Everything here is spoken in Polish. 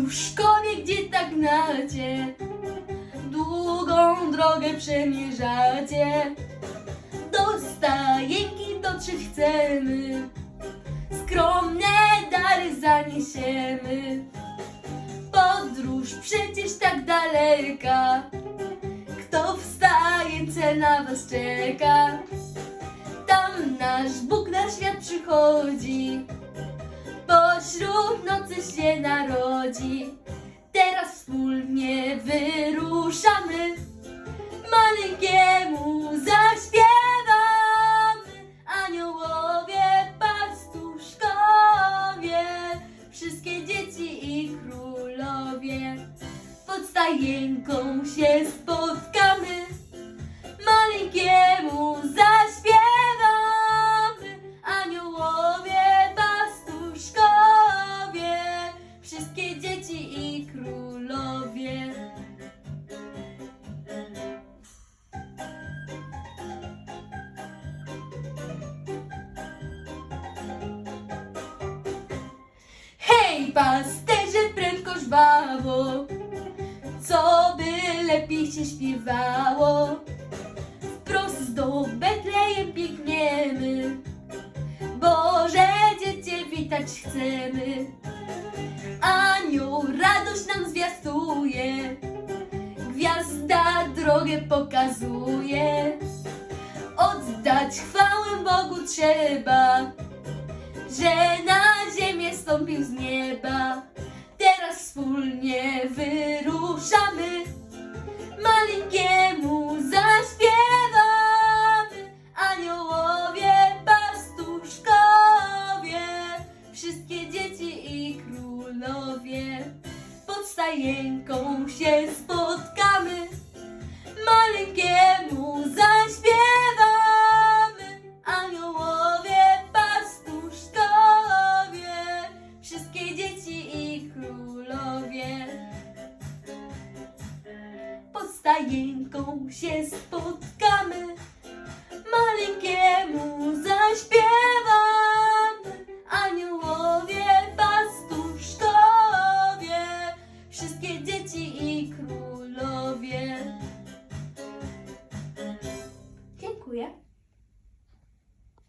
Pastuszkowie, gdzie tak gnacie? Długą drogę przemierzacie. Do stajenki dotrzeć chcemy. Skromne dary zaniesiemy. Podróż przecież tak daleka. Kto w stajence na was czeka? Tam nasz Bóg na świat przychodzi. Pośród nocy się narodzi. Teraz wspólnie wyruszamy. Maleńkiemu zaśpiewamy. Aniołowie, pastuszkowie, wszystkie dzieci i królowie. Pod stajenką się spotkamy. Pasterze, prędko żwawo, co by lepiej się śpiewało. Wprost do Betlejem biegniemy, Boże dziecię witać chcemy. Anioł radość nam zwiastuje, gwiazda drogę pokazuje. Oddać chwałę Bogu trzeba, że na ziemię stąpił z nieba. Teraz wspólnie wyruszamy, maleńkiemu zaśpiewamy. Aniołowie, pastuszkowie, wszystkie dzieci i królowie. Pod stajenką się spotkamy, maleńkiemu stajenką się spotkamy.